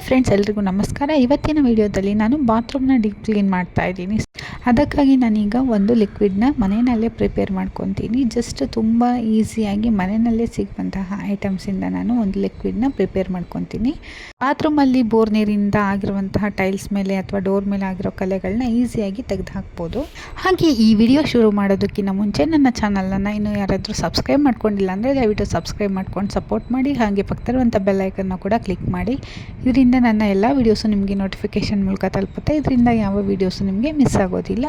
Hi friends ಎಲ್ರಿಗೂ ನಮಸ್ಕಾರ. ಇವತ್ತಿನ ವಿಡಿಯೋದಲ್ಲಿ ನಾನು ಬಾತ್ರೂಮ್ನ ಡೀಪ್ ಕ್ಲೀನ್ ಮಾಡ್ತಾ ಇದ್ದೀನಿ. ಅದಕ್ಕಾಗಿ ನಾನೀಗ ಒಂದು ಲಿಕ್ವಿಡ್ನ ಮನೆಯಲ್ಲೇ ಪ್ರಿಪೇರ್ ಮಾಡ್ಕೊತೀನಿ. ಜಸ್ಟ್ ತುಂಬ ಈಸಿಯಾಗಿ ಮನೆಯಲ್ಲೇ ಸಿಗುವಂತಹ ಐಟಮ್ಸಿಂದ ನಾನು ಒಂದು ಲಿಕ್ವಿಡ್ನ ಪ್ರಿಪೇರ್ ಮಾಡ್ಕೊತೀನಿ. ಬಾತ್ರೂಮಲ್ಲಿ ಬೋರ್ ನೀರಿಂದ ಆಗಿರುವಂತಹ ಟೈಲ್ಸ್ ಮೇಲೆ ಅಥವಾ ಡೋರ್ ಮೇಲೆ ಆಗಿರೋ ಕಲೆಗಳನ್ನ ಈಸಿಯಾಗಿ ತೆಗೆದು ಹಾಕ್ಬೋದು ಹಾಗೆ ಈ ವಿಡಿಯೋ ಶುರು ಮಾಡೋದಕ್ಕಿಂತ ಮುಂಚೆ ನನ್ನ ಚಾನಲನ್ನು ಇನ್ನೂ ಯಾರಾದರೂ ಸಬ್ಸ್ಕ್ರೈಬ್ ಮಾಡ್ಕೊಂಡಿಲ್ಲ ಅಂದರೆ ದಯವಿಟ್ಟು ಸಬ್ಸ್ಕ್ರೈಬ್ ಮಾಡ್ಕೊಂಡು ಸಪೋರ್ಟ್ ಮಾಡಿ. ಹಾಗೆ ಪಕ್ಕದಲ್ಲಿರುವಂಥ ಬೆಲ್ಲೈಕನ್ನು ಕೂಡ ಕ್ಲಿಕ್ ಮಾಡಿ. ಇದರಿಂದ ನನ್ನ ಎಲ್ಲ ವೀಡಿಯೋಸು ನಿಮಗೆ ನೋಟಿಫಿಕೇಷನ್ ಮೂಲಕ ತಲುಪುತ್ತೆ. ಇದರಿಂದ ಯಾವ ವೀಡಿಯೋಸು ನಿಮಗೆ ಮಿಸ್ ಆಗೋದಿಲ್ಲ.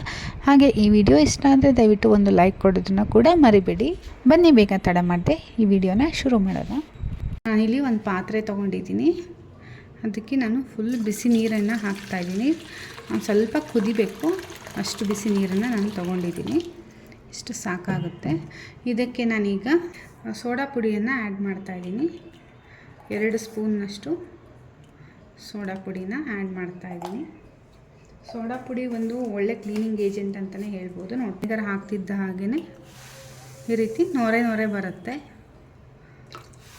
ಹಾಗೆ ಈ ವಿಡಿಯೋ ಇಷ್ಟ ಆದರೆ ದಯವಿಟ್ಟು ಒಂದು ಲೈಕ್ ಕೊಡೋದನ್ನು ಕೂಡ ಮರಿಬೇಡಿ. ಬನ್ನಿ ಬೇಗ ತಡ ಮಾಡಿದೆ ಈ ವಿಡಿಯೋನ ಶುರು ಮಾಡೋಣ. ನಾನಿಲ್ಲಿ ಒಂದು ಪಾತ್ರೆ ತೊಗೊಂಡಿದ್ದೀನಿ. ಅದಕ್ಕೆ ನಾನು ಫುಲ್ ಬಿಸಿ ನೀರನ್ನು ಹಾಕ್ತಾಯಿದ್ದೀನಿ ಸ್ವಲ್ಪ ಕುದಿಬೇಕು. ಅಷ್ಟು ಬಿಸಿ ನೀರನ್ನು ನಾನು ತೊಗೊಂಡಿದ್ದೀನಿ. ಇಷ್ಟು ಸಾಕಾಗುತ್ತೆ. ಇದಕ್ಕೆ ನಾನೀಗ ಸೋಡಾ ಪುಡಿಯನ್ನು ಆ್ಯಡ್ ಮಾಡ್ತಾಯಿದ್ದೀನಿ ಎರಡು ಸ್ಪೂನ್ನಷ್ಟು ಸೋಡಾ ಪುಡಿನ ಆ್ಯಡ್ ಮಾಡ್ತಾಯಿದ್ದೀನಿ ಸೋಡಾ ಪುಡಿ ಒಂದು ಒಳ್ಳೆ ಕ್ಲೀನಿಂಗ್ ಏಜೆಂಟ್ ಅಂತಲೇ ಹೇಳ್ಬೋದು. ನೋಡಿ ಇದರ ಹಾಕ್ತಿದ್ದ ಹಾಗೆಯೇ ಈ ರೀತಿ ನೊರೆ ನೊರೆ ಬರುತ್ತೆ.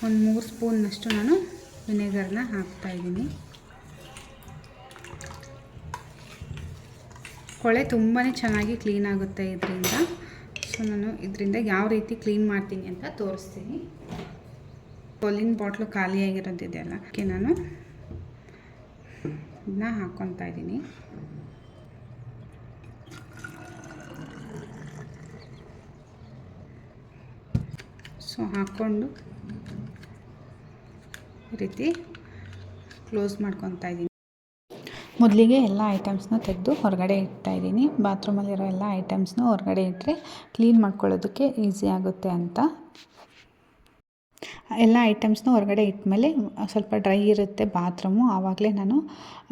ಒಂದು ಮೂರು ಸ್ಪೂನ್ನಷ್ಟು ನಾನು ವಿನೆಗರ್ನ ಹಾಕ್ತಾಯಿದ್ದೀನಿ ಕೊಳೆ ತುಂಬಾ ಚೆನ್ನಾಗಿ ಕ್ಲೀನ್ ಆಗುತ್ತೆ ಇದರಿಂದ. ಸೊ ನಾನು ಇದರಿಂದ ಯಾವ ರೀತಿ ಕ್ಲೀನ್ ಮಾಡ್ತೀನಿ ಅಂತ ತೋರಿಸ್ತೀನಿ. ಕೊಲ್ಲಿನ ಬಾಟ್ಲು ಖಾಲಿಯಾಗಿರೋದಿದೆಯಲ್ಲ ಅದಕ್ಕೆ ನಾನು ಇದನ್ನ ಹಾಕ್ಕೊತಾ ಇದ್ದೀನಿ. ಸೊ, ಹಾಕ್ಕೊಂಡು ಈ ರೀತಿ ಕ್ಲೋಸ್ ಮಾಡ್ಕೊತಾ ಇದ್ದೀನಿ. ಮೊದಲಿಗೆ ಎಲ್ಲ ಐಟಮ್ಸ್ನ ತೆಗೆದು ಹೊರಗಡೆ ಇಡ್ತಾಯಿದ್ದೀನಿ ಬಾತ್ರೂಮಲ್ಲಿರೋ ಎಲ್ಲ ಐಟಮ್ಸ್ನ ಹೊರಗಡೆ ಇಟ್ಟರೆ ಕ್ಲೀನ್ ಮಾಡ್ಕೊಳ್ಳೋದಕ್ಕೆ ಈಸಿ ಆಗುತ್ತೆ ಅಂತ ಎಲ್ಲ ಐಟಮ್ಸ್ನ ಹೊರಗಡೆ ಇಟ್ಟಮೇಲೆ ಸ್ವಲ್ಪ ಡ್ರೈ ಇರುತ್ತೆ ಬಾತ್ರೂಮು. ಆವಾಗಲೇ ನಾನು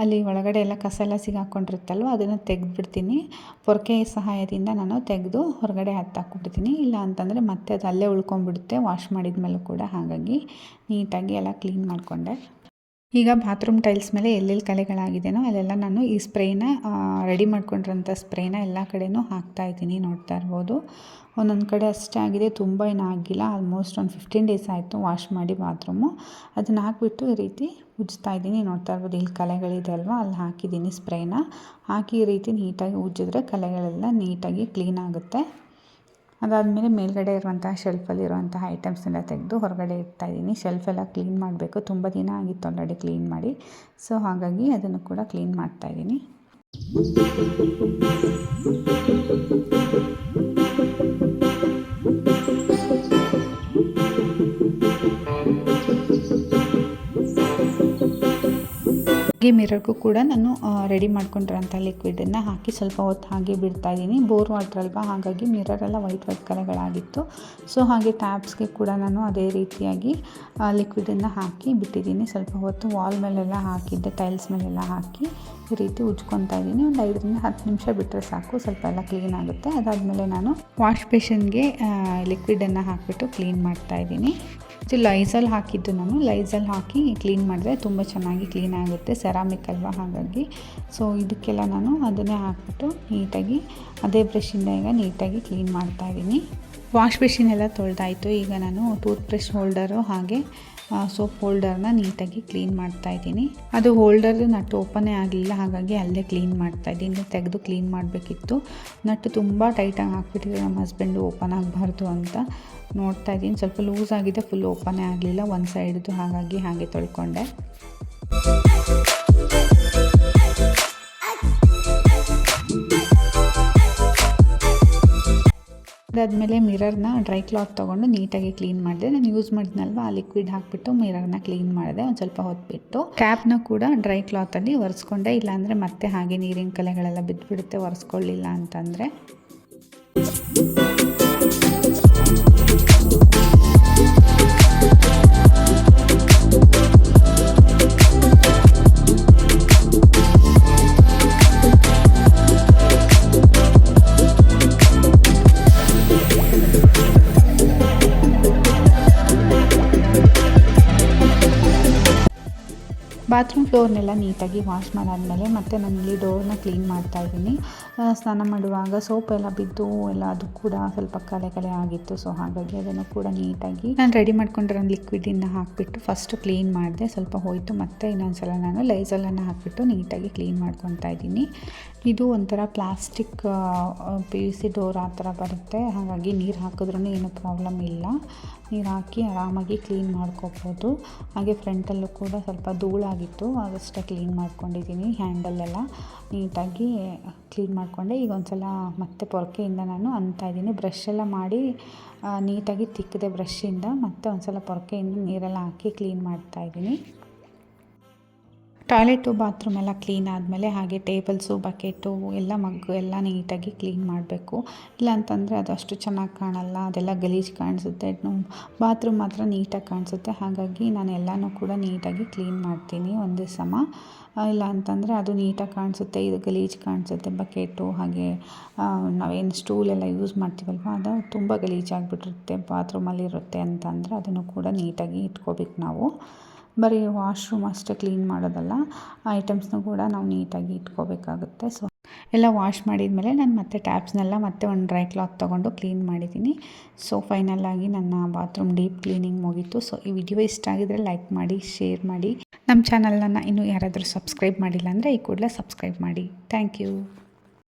ಅಲ್ಲಿ ಒಳಗಡೆ ಎಲ್ಲ ಕಸ ಎಲ್ಲ ಸಿಗಾಕೊಂಡಿರುತ್ತಲ್ವ, ಅದನ್ನು ತೆಗೆದ್ಬಿಡ್ತೀನಿ. ಪೊರಕೆ ಸಹಾಯದಿಂದ ನಾನು ತೆಗೆದು ಹೊರಗಡೆ ಹತ್ತಾಕ್ಬಿಡ್ತೀನಿ ಇಲ್ಲ ಅಂತಂದರೆ ಮತ್ತೆ ಅದು ಅಲ್ಲೇ ಉಳ್ಕೊಂಬಿಡುತ್ತೆ, ವಾಶ್ ಮಾಡಿದ ಮೇಲೂ ಕೂಡ ಹಾಗಾಗಿ ನೀಟಾಗಿ ಎಲ್ಲ ಕ್ಲೀನ್ ಮಾಡಿಕೊಂಡೆ. ಈಗ ಬಾತ್ರೂಮ್ ಟೈಲ್ಸ್ ಮೇಲೆ ಎಲ್ಲೆಲ್ಲಿ ಕಲೆಗಳಾಗಿದೆಯೋ ಅಲ್ಲೆಲ್ಲ ನಾನು ಈ ಸ್ಪ್ರೇನ ರೆಡಿ ಮಾಡ್ಕೊಂಡಿರೋಂಥ ಸ್ಪ್ರೇನ ಎಲ್ಲ ಕಡೆಯೂ ಹಾಕ್ತಾ ಇದ್ದೀನಿ, ನೋಡ್ತಾ ಇರ್ಬೋದು. ಒಂದೊಂದು ಕಡೆ ಅಷ್ಟೇ ಆಗಿದೆ, ತುಂಬ ಏನೂ ಆಗಿಲ್ಲ. ಆಲ್ಮೋಸ್ಟ್ ಒಂದು ಫಿಫ್ಟೀನ್ ಡೇಸ್ ಆಯಿತು ವಾಶ್ ಮಾಡಿ ಬಾತ್ರೂಮು. ಅದನ್ನು ಹಾಕಿಬಿಟ್ಟು ಈ ರೀತಿ ಉಜ್ತಾ ಇದ್ದೀನಿ, ನೋಡ್ತಾ ಇರ್ಬೋದು. ಇಲ್ಲಿ ಕಲೆಗಳಿದೆ ಅಲ್ವಾ, ಅಲ್ಲಿ ಹಾಕಿದ್ದೀನಿ ಸ್ಪ್ರೇನ. ಹಾಕಿ ಈ ರೀತಿ ನೀಟಾಗಿ ಉಜ್ಜಿದ್ರೆ ಕಲೆಗಳೆಲ್ಲ ನೀಟಾಗಿ ಕ್ಲೀನ್ ಆಗುತ್ತೆ. ಅದಾದಮೇಲೆ ಮೇಲ್ಗಡೆ ಇರುವಂತಹ ಶೆಲ್ಫಲ್ಲಿ ಇರುವಂತಹ ಐಟಮ್ಸ್ನೆಲ್ಲ ತೆಗೆದು ಹೊರಗಡೆ ಇಡ್ತಾಯಿದ್ದೀನಿ ಶೆಲ್ಫೆಲ್ಲ ಕ್ಲೀನ್ ಮಾಡಬೇಕು. ತುಂಬ ದಿನ ಆಗಿತ್ತು ಆಲ್ರೆಡಿ ಕ್ಲೀನ್ ಮಾಡಿ. ಸೊ ಹಾಗಾಗಿ ಅದನ್ನು ಕೂಡ ಕ್ಲೀನ್ ಮಾಡ್ತಾಯಿದ್ದೀನಿ ಹಾಗೆ ಮಿರರ್ಗೂ ಕೂಡ ನಾನು ರೆಡಿ ಮಾಡ್ಕೊಂಡಿರೋಂಥ ಲಿಕ್ವಿಡನ್ನು ಹಾಕಿ ಸ್ವಲ್ಪ ಹೊತ್ತು ಹಾಗೆ ಬಿಡ್ತಾ ಇದ್ದೀನಿ. ಬೋರ್ ವಾಟರ್ ಅಲ್ವಾ? ಹಾಗಾಗಿ ಮಿರರೆಲ್ಲ ವೈಟ್ ವೈಟ್ ಕಲೆಗಳಾಗಿತ್ತು ಸೊ ಹಾಗೆ ಟ್ಯಾಪ್ಸ್ಗೆ ಕೂಡ ನಾನು ಅದೇ ರೀತಿಯಾಗಿ ಲಿಕ್ವಿಡನ್ನು ಹಾಕಿ ಬಿಟ್ಟಿದ್ದೀನಿ. ಸ್ವಲ್ಪ ಹೊತ್ತು ವಾಲ್ ಮೇಲೆಲ್ಲ ಹಾಕಿದ್ದೆ ಟೈಲ್ಸ್ ಮೇಲೆಲ್ಲ ಹಾಕಿ ಈ ರೀತಿ ಉಜ್ಕೊತಾ ಇದ್ದೀನಿ. ಒಂದು ಐದರಿಂದ ಹತ್ತು ನಿಮಿಷ ಬಿಟ್ಟರೆ ಸಾಕು. ಸ್ವಲ್ಪ ಎಲ್ಲ ಕ್ಲೀನ್ ಆಗುತ್ತೆ. ಅದಾದಮೇಲೆ ನಾನು ವಾಶ್ ಬೇಷನ್ಗೆ ಲಿಕ್ವಿಡನ್ನು ಹಾಕಿಬಿಟ್ಟು ಕ್ಲೀನ್ ಮಾಡ್ತಾ ಇದ್ದೀನಿ. ಇದು ಲೈಸಲ್ ಹಾಕಿದ್ದು ನಾನು. ಲೈಸಲ್ ಹಾಕಿ ಕ್ಲೀನ್ ಮಾಡಿದ್ರೆ ತುಂಬ ಚೆನ್ನಾಗಿ ಕ್ಲೀನ್ ಆಗುತ್ತೆ ಸೆರಾಮಿಕ್ ಅಲ್ವಾ ಹಾಗಾಗಿ. ಸೊ ಇದಕ್ಕೆಲ್ಲ ನಾನು ಅದನ್ನೇ ಹಾಕ್ಬಿಟ್ಟು ನೀಟಾಗಿ, ಅದೇ ಬ್ರಷಿಂದ ಈಗ ನೀಟಾಗಿ ಕ್ಲೀನ್ ಮಾಡ್ತಾಯಿದ್ದೀನಿ ವಾಶ್ ಮೆಷಿನ್ ಎಲ್ಲ ತೊಳೆದಾಯಿತು. ಈಗ ನಾನು ಟೂತ್ ಬ್ರಷ್ ಹೋಲ್ಡರು ಹಾಗೆ ಸೋಪ್ ಹೋಲ್ಡರ್ನ ನೀಟಾಗಿ ಕ್ಲೀನ್ ಮಾಡ್ತಾ ಇದ್ದೀನಿ. ಅದು ಹೋಲ್ಡರ್ ನಟ್ಟು ಓಪನೇ ಆಗಲಿಲ್ಲ ಹಾಗಾಗಿ ಅಲ್ಲೇ ಕ್ಲೀನ್ ಮಾಡ್ತಾ ಇದ್ದೀನಿ. ತೆಗೆದು ಕ್ಲೀನ್ ಮಾಡಬೇಕಿತ್ತು. ನಟ್ಟು ತುಂಬ ಟೈಟಾಗಿ ಹಾಕ್ಬಿಟ್ಟಿದ್ರೆ ನಮ್ಮ ಹಸ್ಬೆಂಡು ಓಪನ್ ಆಗಬಾರ್ದು ಅಂತ ನೋಡ್ತಾ ಇದ್ದೀನಿ. ಸ್ವಲ್ಪ ಲೂಸ್ ಆಗಿದೆ ಫುಲ್ ಓಪನೇ ಆಗಲಿಲ್ಲ, ಒಂದು ಸೈಡ್ದು ಹಾಗಾಗಿ ಹಾಗೆ ತೊಳ್ಕೊಂಡೆ. ಅದಾದಮೇಲೆ ಮಿರರ್ನ ಡ್ರೈ ಕ್ಲಾತ್ ತೊಗೊಂಡು ನೀಟಾಗಿ ಕ್ಲೀನ್ ಮಾಡಿದೆ. ನಾನು ಯೂಸ್ ಮಾಡಿದ್ನಲ್ವ? ಆ ಲಿಕ್ವಿಡ್ ಹಾಕಿಬಿಟ್ಟು ಮಿರರ್ನ ಕ್ಲೀನ್ ಮಾಡಿದೆ. ಒಂದು ಸ್ವಲ್ಪ ಹೊತ್ಬಿಟ್ಟು ಕ್ಯಾಪ್ನ ಕೂಡ ಡ್ರೈ ಕ್ಲಾತಲ್ಲಿ ಒರೆಸ್ಕೊಂಡೆ. ಇಲ್ಲಾಂದರೆ ಮತ್ತೆ ಹಾಗೆ ನೀರಿನ ಕಲೆಗಳೆಲ್ಲ ಬಿದ್ದುಬಿಡುತ್ತೆ ಒರೆಸ್ಕೊಳ್ಳಿಲ್ಲ ಅಂತಂದರೆ. ಬಾತ್ರೂಮ್ ಫ್ಲೋರ್ನೆಲ್ಲ ನೀಟಾಗಿ ವಾಶ್ ಮಾಡಾದಮೇಲೆ ಮತ್ತೆ ನಾನಿಲ್ಲಿ ಡೋರ್ನ ಕ್ಲೀನ್ ಮಾಡ್ತಾ ಇದ್ದೀನಿ. ಸ್ನಾನ ಮಾಡುವಾಗ ಸೋಪ್ ಎಲ್ಲ ಬಿದ್ದು ಎಲ್ಲ ಅದು ಕೂಡ ಸ್ವಲ್ಪ ಕಲೆ ಕಲೆ ಆಗಿತ್ತು ಸೊ ಹಾಗಾಗಿ ಅದನ್ನು ಕೂಡ ನೀಟಾಗಿ ನಾನು ರೆಡಿ ಮಾಡ್ಕೊಂಡಿರೋ ಲಿಕ್ವಿಡಿಂದ ಹಾಕಿಬಿಟ್ಟು ಫಸ್ಟು ಕ್ಲೀನ್ ಮಾಡಿದೆ. ಸ್ವಲ್ಪ ಹೋಯಿತು, ಮತ್ತೆ ಇನ್ನೊಂದ್ಸಲ ನಾನು ಲೈಸಲನ್ನು ಹಾಕಿಬಿಟ್ಟು ನೀಟಾಗಿ ಕ್ಲೀನ್ ಮಾಡ್ಕೊತಾ ಇದ್ದೀನಿ. ಇದು ಒಂಥರ plastic P U C door ಆ ಥರ ಬರುತ್ತೆ. ಹಾಗಾಗಿ ನೀರು ಹಾಕಿದ್ರೂ ಏನೂ ಪ್ರಾಬ್ಲಮ್ ಇಲ್ಲ. ನೀರು ಹಾಕಿ ಆರಾಮಾಗಿ ಕ್ಲೀನ್ ಮಾಡ್ಕೋಬೋದು. ಹಾಗೆ ಫ್ರಂಟಲ್ಲೂ ಕೂಡ ಸ್ವಲ್ಪ ಧೂಳಾಗಿತ್ತು ಅದಷ್ಟೇ ಕ್ಲೀನ್ ಮಾಡ್ಕೊಂಡಿದ್ದೀನಿ ಹ್ಯಾಂಡಲ್ಲೆಲ್ಲ ನೀಟಾಗಿ ಕ್ಲೀನ್ ಮಾಡಿಕೊಂಡೆ. ಈಗ ಒಂದ್ಸಲ ಮತ್ತೆ ಪೊರಕೆಯಿಂದ ನಾನು ಅಂತಾ ಇದ್ದೀನಿ. ಬ್ರಷ್ ಎಲ್ಲ ಮಾಡಿ ನೀಟಾಗಿ ತಿಕ್ಕಿದೆ ಬ್ರಷಿಂದ ಮತ್ತೆ ಒಂದ್ಸಲ ಪೊರಕೆಯಿಂದ ನೀರೆಲ್ಲ ಹಾಕಿ ಕ್ಲೀನ್ ಮಾಡ್ತಾ ಇದ್ದೀನಿ. ಟಾಯ್ಲೆಟು ಬಾತ್ರೂಮ್ ಎಲ್ಲ ಕ್ಲೀನ್ ಆದಮೇಲೆ ಹಾಗೆ ಟೇಬಲ್ಸು, ಬಕೆಟು ಎಲ್ಲ ಮಗ್ಗು ಎಲ್ಲ ನೀಟಾಗಿ ಕ್ಲೀನ್ ಮಾಡಬೇಕು. ಇಲ್ಲ ಅಂತಂದರೆ ಅದು ಅಷ್ಟು ಚೆನ್ನಾಗಿ ಕಾಣಲ್ಲ, ಅದೆಲ್ಲ ಗಲೀಜು ಕಾಣಿಸುತ್ತೆ. ಬಾತ್ರೂಮ್ ಮಾತ್ರ ನೀಟಾಗಿ ಕಾಣಿಸುತ್ತೆ. ಹಾಗಾಗಿ ನಾನು ಎಲ್ಲನೂ ಕೂಡ ನೀಟಾಗಿ ಕ್ಲೀನ್ ಮಾಡ್ತೀನಿ ಒಂದೇ ಸಮ. ಇಲ್ಲ ಅಂತಂದರೆ ಅದು ನೀಟಾಗಿ ಕಾಣಿಸುತ್ತೆ, ಇದು ಗಲೀಜು ಕಾಣಿಸುತ್ತೆ. ಬಕೆಟು ಹಾಗೆ ನಾವೇನು ಸ್ಟೂಲ್ ಎಲ್ಲ ಯೂಸ್ ಮಾಡ್ತೀವಲ್ವ, ಅದು ತುಂಬ ಗಲೀಜಾಗಿಬಿಟ್ಟಿರುತ್ತೆ ಬಾತ್ರೂಮಲ್ಲಿರುತ್ತೆ ಅಂತಂದರೆ ಅದನ್ನು ಕೂಡ ನೀಟಾಗಿ ಇಟ್ಕೋಬೇಕು ನಾವು. ಬರೀ ವಾಶ್ರೂಮ್ ಅಷ್ಟೇ ಕ್ಲೀನ್ ಮಾಡೋದಲ್ಲ ಐಟಮ್ಸ್ನೂ ಕೂಡ ನಾವು ನೀಟಾಗಿ ಇಟ್ಕೋಬೇಕಾಗುತ್ತೆ. ಸೊ, ಎಲ್ಲ ವಾಶ್ ಮಾಡಿದ ಮೇಲೆ ನಾನು ಮತ್ತೆ ಟ್ಯಾಪ್ಸ್ನೆಲ್ಲ ಮತ್ತೆ ಒಂದು ಡ್ರೈ ಕ್ಲಾತ್ ತೊಗೊಂಡು ಕ್ಲೀನ್ ಮಾಡಿದ್ದೀನಿ. ಸೊ ಫೈನಲಾಗಿ ನನ್ನ ಬಾತ್ರೂಮ್ ಡೀಪ್ ಕ್ಲೀನಿಂಗ್ ಮುಗೀತು. ಸೊ, ಈ ವಿಡಿಯೋ ಇಷ್ಟ ಆಗಿದರೆ ಲೈಕ್ ಮಾಡಿ, ಶೇರ್ ಮಾಡಿ. ನಮ್ಮ ಚಾನಲನ್ನು ಇನ್ನೂ ಯಾರಾದರೂ ಸಬ್ಸ್ಕ್ರೈಬ್ ಮಾಡಿಲ್ಲ ಅಂದರೆ ಈ ಕೂಡಲೇ ಸಬ್ಸ್ಕ್ರೈಬ್ ಮಾಡಿ. Thank you.